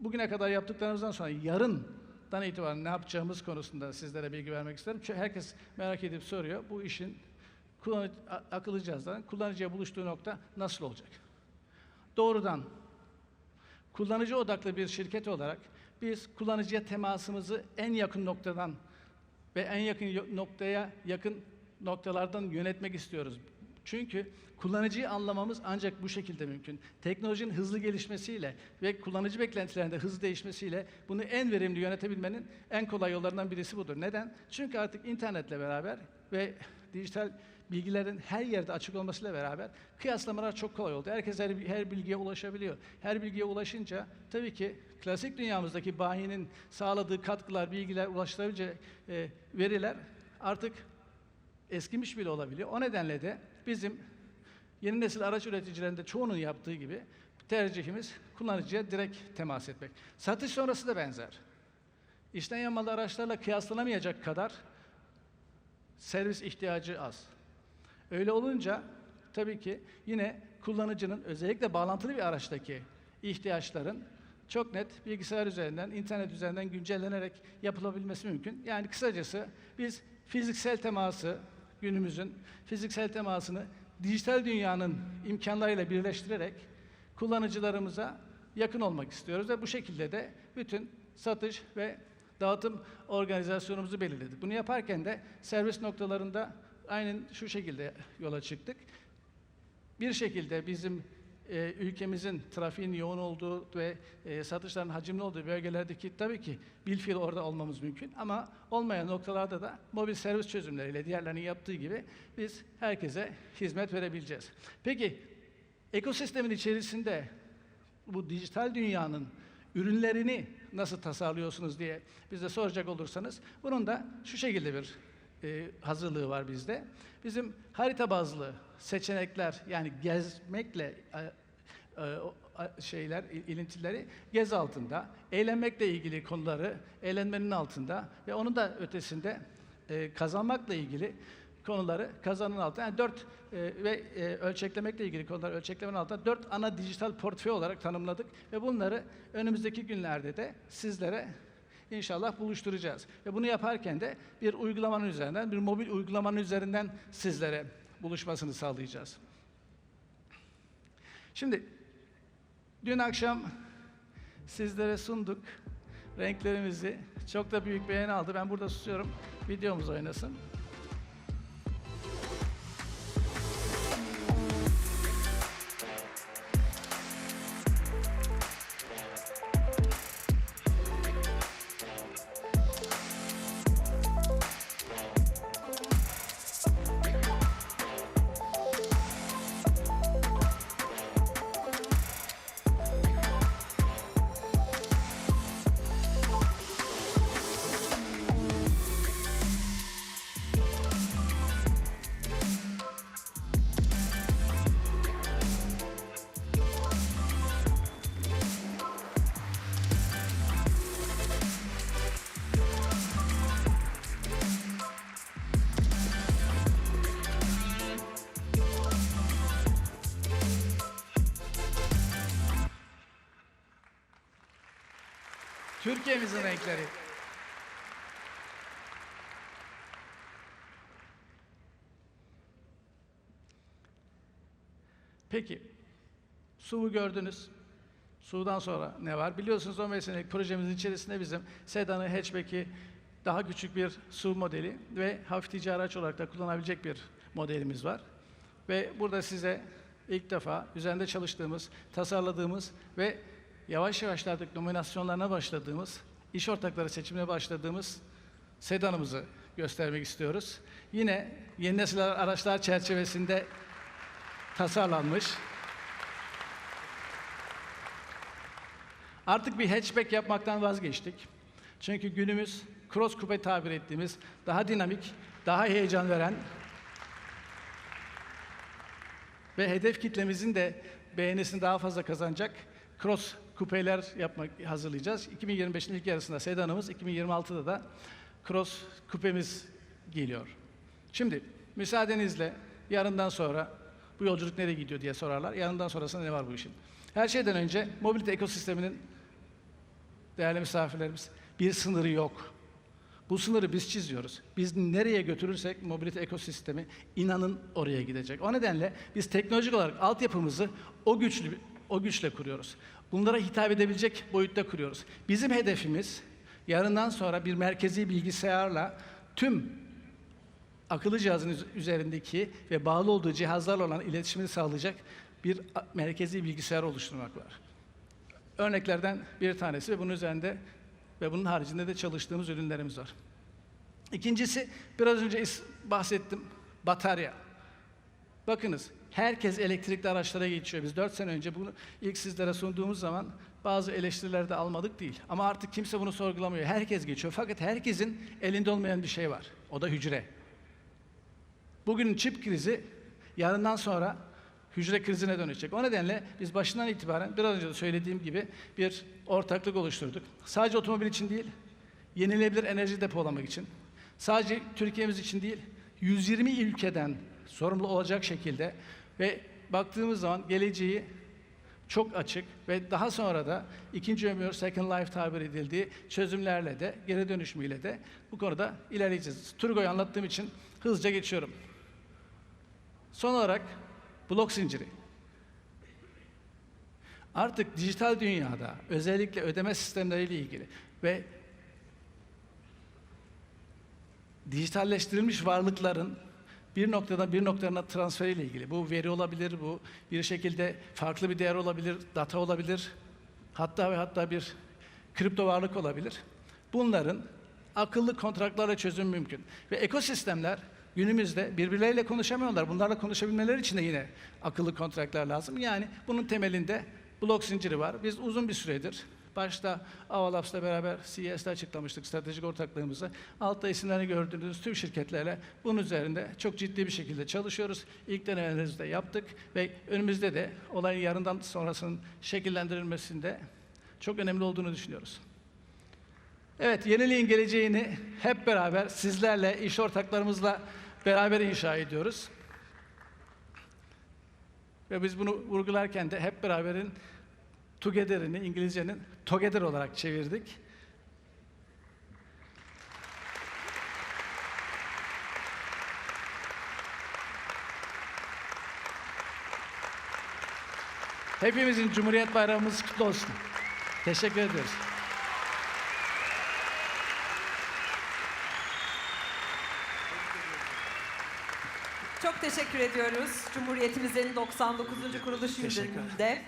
bugüne kadar yaptıklarımızdan sonra yarından itibaren ne yapacağımız konusunda sizlere bilgi vermek isterim. Çünkü herkes merak edip soruyor. Bu işin kullanıcı, akıllı cihazların kullanıcıya buluştuğu nokta nasıl olacak? Doğrudan kullanıcı odaklı bir şirket olarak biz kullanıcıya temasımızı en yakın noktadan ve en yakın noktaya yakın noktalardan yönetmek istiyoruz. Çünkü kullanıcıyı anlamamız ancak bu şekilde mümkün. Teknolojinin hızlı gelişmesiyle ve kullanıcı beklentilerinde hızlı değişmesiyle bunu en verimli yönetebilmenin en kolay yollarından birisi budur. Neden? Çünkü artık internetle beraber ve dijital bilgilerin her yerde açık olmasıyla beraber kıyaslamalar çok kolay oldu. Herkes her, her bilgiye ulaşabiliyor. Her bilgiye ulaşınca tabii ki klasik dünyamızdaki bahinin sağladığı katkılar, bilgiler, ulaştırabileceği e, veriler artık eskimiş bile olabiliyor. O nedenle de bizim yeni nesil araç üreticilerinde çoğunun yaptığı gibi tercihimiz kullanıcıya direkt temas etmek. Satış sonrası da benzer. İşten yanmalı araçlarla kıyaslanamayacak kadar servis ihtiyacı az. Öyle olunca tabii ki yine kullanıcının özellikle bağlantılı bir araçtaki ihtiyaçların çok net bilgisayar üzerinden, internet üzerinden güncellenerek yapılabilmesi mümkün. Yani kısacası biz fiziksel teması günümüzün fiziksel temasını dijital dünyanın imkanlarıyla birleştirerek kullanıcılarımıza yakın olmak istiyoruz ve bu şekilde de bütün satış ve dağıtım organizasyonumuzu belirledik. Bunu yaparken de servis noktalarında aynen şu şekilde yola çıktık. Bir şekilde bizim e, ülkemizin trafiğin yoğun olduğu ve e, satışların hacimli olduğu bölgelerdeki tabii ki bilfiil orada olmamız mümkün ama olmayan noktalarda da mobil servis çözümleriyle diğerlerinin yaptığı gibi biz herkese hizmet verebileceğiz. Peki ekosistemin içerisinde bu dijital dünyanın ürünlerini nasıl tasarlıyorsunuz diye bize soracak olursanız bunun da şu şekilde bir e, hazırlığı var bizde. Bizim harita bazlı seçenekler yani gezmekle şeyler il- ilintileri gez altında, eğlenmekle ilgili konuları eğlenmenin altında ve onun da ötesinde e, kazanmakla ilgili konuları kazanın altında yani dört e, ve e, ölçeklemekle ilgili konuları ölçeklemenin altında dört ana dijital portföy olarak tanımladık ve bunları önümüzdeki günlerde de sizlere inşallah buluşturacağız. Ve bunu yaparken de bir uygulamanın üzerinden, bir mobil uygulamanın üzerinden sizlere buluşmasını sağlayacağız. Şimdi dün akşam sizlere sunduk renklerimizi. Çok da büyük beğeni aldı. Ben burada susuyorum. Videomuz oynasın. Türkiye'mizin renkleri. Peki, SUV'u gördünüz. SUV'dan sonra ne var? Biliyorsunuz 15 senelik projemizin içerisinde bizim sedanı, hatchback'i, daha küçük bir SUV modeli ve hafif ticari araç olarak da kullanabilecek bir modelimiz var. Ve burada size ilk defa üzerinde çalıştığımız, tasarladığımız ve yavaş yavaş artık nominasyonlarına başladığımız, iş ortakları seçimine başladığımız sedanımızı göstermek istiyoruz. Yine yeni nesil araçlar çerçevesinde tasarlanmış. Artık bir hatchback yapmaktan vazgeçtik. Çünkü günümüz cross coupe tabir ettiğimiz daha dinamik, daha heyecan veren ve hedef kitlemizin de beğenisini daha fazla kazanacak cross kupeler yapmak hazırlayacağız. 2025'in ilk yarısında sedanımız, 2026'da da cross kupemiz geliyor. Şimdi müsaadenizle yarından sonra bu yolculuk nereye gidiyor diye sorarlar. Yarından sonrasında ne var bu işin? Her şeyden önce mobilite ekosisteminin değerli misafirlerimiz, bir sınırı yok. Bu sınırı biz çiziyoruz. Biz nereye götürürsek mobilite ekosistemi inanın oraya gidecek. O nedenle biz teknolojik olarak altyapımızı o güçlü o güçle kuruyoruz. Bunlara hitap edebilecek boyutta kuruyoruz. Bizim hedefimiz yarından sonra bir merkezi bilgisayarla tüm akıllı cihazın üz- üzerindeki ve bağlı olduğu cihazlarla olan iletişimini sağlayacak bir merkezi bilgisayar oluşturmak var. Örneklerden bir tanesi ve bunun üzerinde ve bunun haricinde de çalıştığımız ürünlerimiz var. İkincisi, biraz önce bahsettim, batarya. Bakınız, herkes elektrikli araçlara geçiyor. Biz 4 sene önce bunu ilk sizlere sunduğumuz zaman bazı eleştiriler de almadık değil. Ama artık kimse bunu sorgulamıyor. Herkes geçiyor. Fakat herkesin elinde olmayan bir şey var. O da hücre. Bugünün çip krizi yarından sonra hücre krizine dönecek. O nedenle biz başından itibaren biraz önce de söylediğim gibi bir ortaklık oluşturduk. Sadece otomobil için değil, yenilenebilir enerji depolamak için. Sadece Türkiye'miz için değil, 120 ülkeden sorumlu olacak şekilde ve baktığımız zaman geleceği çok açık ve daha sonra da ikinci ömür, second life tabir edildiği çözümlerle de, geri dönüşümüyle de bu konuda ilerleyeceğiz. Turgo'yu anlattığım için hızlıca geçiyorum. Son olarak blok zinciri. Artık dijital dünyada özellikle ödeme sistemleriyle ilgili ve dijitalleştirilmiş varlıkların bir noktadan bir noktadan transferiyle ilgili. Bu veri olabilir, bu bir şekilde farklı bir değer olabilir, data olabilir. Hatta ve hatta bir kripto varlık olabilir. Bunların akıllı kontratlarla çözüm mümkün. Ve ekosistemler günümüzde birbirleriyle konuşamıyorlar. Bunlarla konuşabilmeleri için de yine akıllı kontratlar lazım. Yani bunun temelinde blok zinciri var. Biz uzun bir süredir Başta Avalabs'la beraber CES'te açıklamıştık stratejik ortaklığımızı. Altta isimlerini gördüğünüz tüm şirketlerle bunun üzerinde çok ciddi bir şekilde çalışıyoruz. İlk denemelerimizi de yaptık ve önümüzde de olayın yarından sonrasının şekillendirilmesinde çok önemli olduğunu düşünüyoruz. Evet, yeniliğin geleceğini hep beraber sizlerle, iş ortaklarımızla beraber inşa ediyoruz. Ve biz bunu vurgularken de hep beraberin together'ini İngilizcenin together olarak çevirdik. Hepimizin Cumhuriyet Bayramımız kutlu olsun. Teşekkür ediyoruz. Çok teşekkür ediyoruz. Cumhuriyetimizin 99. kuruluş yılında